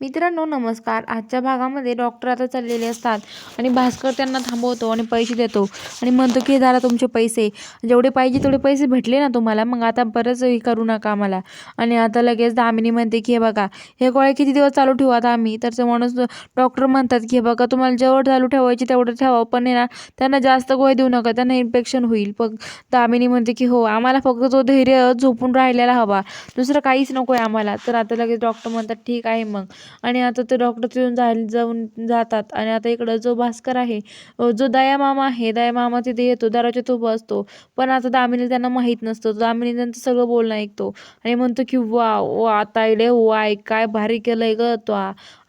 मित्रांनो नमस्कार. आजच्या भागामध्ये डॉक्टर आता चाललेले असतात आणि भास्कर त्यांना थांबवतो आणि पैसे देतो. आणि म्हणतो की जरा तुमचे पैसे. जेवढे पाहिजे तेवढे पैसे भेटले ना तुम्हाला. मग आता बरंच हे करू नका आम्हाला. आणि आता लगेच दामिनी म्हणते की हे बघा हे गोळ्या किती दिवस चालू ठेवू आता आम्ही? तर ते माणूस डॉक्टर म्हणतात की हे बघा तुम्हाला जेवढं चालू ठेवायची तेवढं ठेवा. पण ना त्यांना जास्त गोळ्या देऊ नका. त्यांना इन्फेक्शन होईल. पण दामिनी म्हणते की हो आम्हाला फक्त तो धैर्य झोपून राहिलेला हवा. दुसरं काहीच नको आहे आम्हाला. तर आता लगेच डॉक्टर म्हणतात ठीक आहे मग. आणि आता ते डॉक्टर तिथून जायला जाऊन जातात. आणि आता इकडं जो भास्कर आहे जो दयामामा आहे दयामामा तिथे येतो दराच्या तो असतो. पण आता दामिनी त्यांना माहीत नसतं. दामिनी त्यांचं सगळं बोलणं ऐकतो. आणि म्हणतो की वा वा तायडे वाय काय भारी केलंय ग तो.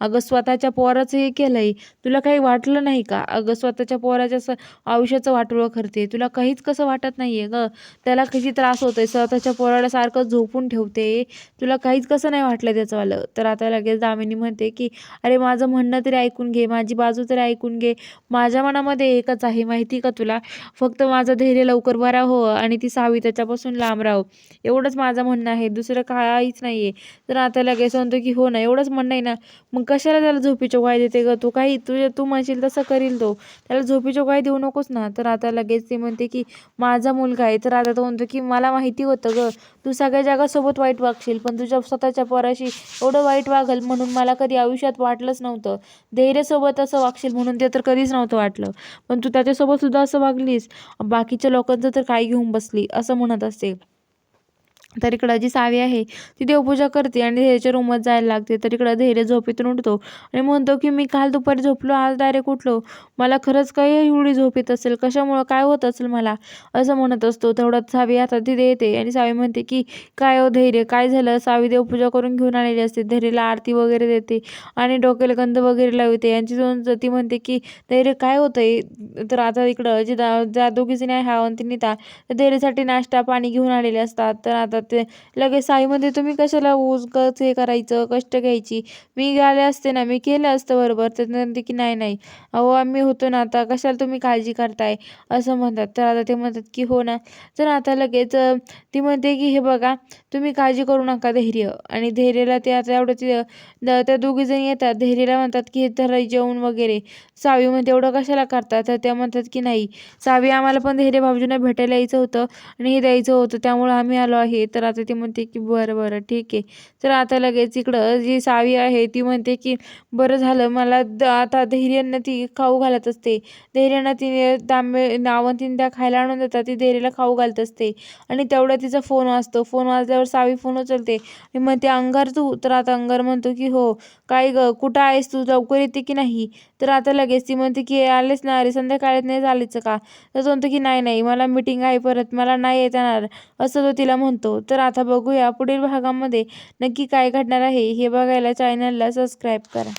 अगं स्वतःच्या पोराचं हे केलंय. तुला काही वाटलं नाही का? अगं स्वतःच्या पोराच्या स आयुष्याचं वाटोळं करते. तुला काहीच कसं वाटत नाहीये ग? त्याला किती त्रास होतोय. स्वतःच्या पोराला सारखं झोपून ठेवते. तुला काहीच कसं नाही वाटलं त्याचंवालं तर आता लगेच दामिनी म्हणते की अरे माझं म्हणणं तरी ऐकून घे माझी बाजू तरी ऐकून घे. माझ्या मनामध्ये एकच आहे माहिती का तुला? फक्त माझं धैर्य लवकर बरा हो आणि ती सहावी त्याच्यापासून लांब राहो. एवढंच माझं म्हणणं आहे. दुसरं काहीच नाही आहे तर आता लगेच म्हणतो की हो ना एवढंच म्हणणं आहे ना. मग कशाला त्याला झोपीच्या गोळ्या देते ग तू? काही तुझे तू म्हणशील तसं करील तो. त्याला झोपीच्या गोळ्या देऊ नकोस ना. तर आता लगेच ती म्हणते की माझा मुलगा आहे. तर आता तो म्हणतो की मला माहिती होतं ग. तू सगळ्या जगासोबत वाईट वागशील पण तुझ्या स्वतःच्या पराशी एवढं वाईट वागल म्हणून मला कधी आयुष्यात वाटलंच नव्हतं. धैर्यसोबत असं वागशील म्हणून ते तर कधीच नव्हतं वाटलं. पण तू त्याच्यासोबत सुद्धा असं वागलीस. बाकीच्या लोकांचं तर काय घेऊन बसली असं म्हणत असते तर इकडं जी सावी आहे ती देवपूजा करते आणि धैर्यच्या रूमात जायला लागते. तर इकडं धैर्य झोपेतून उठतो आणि म्हणतो की मी काल दुपारी झोपलो आज डायरेक्ट उठलो. मला खरंच काही एवढी झोप येत असेल कशामुळं काय होत असेल मला? असं म्हणत असतो. तेवढ्यात सावी आता तिथे येते आणि सावी म्हणते की काय हो धैर्य? काय झालं? सावी देवपूजा करून घेऊन आलेली असते. धैर्यला आरती वगैरे देते आणि डोक्याला गंध वगैरे लावते. यांची दोन ती म्हणते की धैर्य काय होतंय? तर आता इकडं जे दा ज्या दोघीजणी आहे हा नीता तर धैर्यसाठी नाश्ता पाणी घेऊन आलेले असतात. तर आता ते लगेच आईमध्ये तुम्ही कशाला उगाच हे करायचं कष्ट घ्यायची? मी गेले असते ना मी केलं असतं बरोबर. तर म्हणते की नाही नाही. अहो आम्ही होतो ना आता कशाला तुम्ही काळजी करताय? असं म्हणतात. तर आता ते म्हणतात की हो ना. तर आता लगेच ती म्हणते की हे बघा तुम्ही काळजी करू नका धैर्य. आणि धैर्यला ते आता एवढं ते त्या दोघीजणी येतात. धैर्यला म्हणतात की हे धरा जेवण वगैरे. सावी म्हणते एवढं कशाला करतात? तर त्या म्हणतात की नाही. सावी आम्हाला पण धैर्य भाऊजींना भेटायला यायचं होतं आणि हे द्यायचं होतं. त्यामुळं आम्ही आलो आहेत. तर आता ती म्हणते की बरं बरं ठीक आहे. तर आता लगेच इकडं जी सावी आहे ती म्हणते की बरं झालं मला द आता धैर्यानं ती खाऊ घालत असते. धैर्यानं तिने तांबे नावंतीन त्या खायला आणून देतात ती धैर्याला खाऊ घालत असते. आणि तेवढा तिचा फोन वाजतो. फोन वाजल्यावर सावी फोन उचलते आणि म्हणते अंगार तू. तर आता अंगार म्हणतो की हो. काय ग? कुठं आहेस तू? लवकर येते की नाही? तर आता लगेच ती म्हणते की आलेच ना? अरे संध्याकाळीच नाही झालीच का? तर तो म्हणतो की नाही नाही. मला मीटिंग आहे परत. मला नाही येणार. असं तो तिला म्हणतो. तर आता बघूया पुढील भागामध्ये नक्की काय घडणार आहे हे बघायला चॅनलला सबस्क्राईब करा.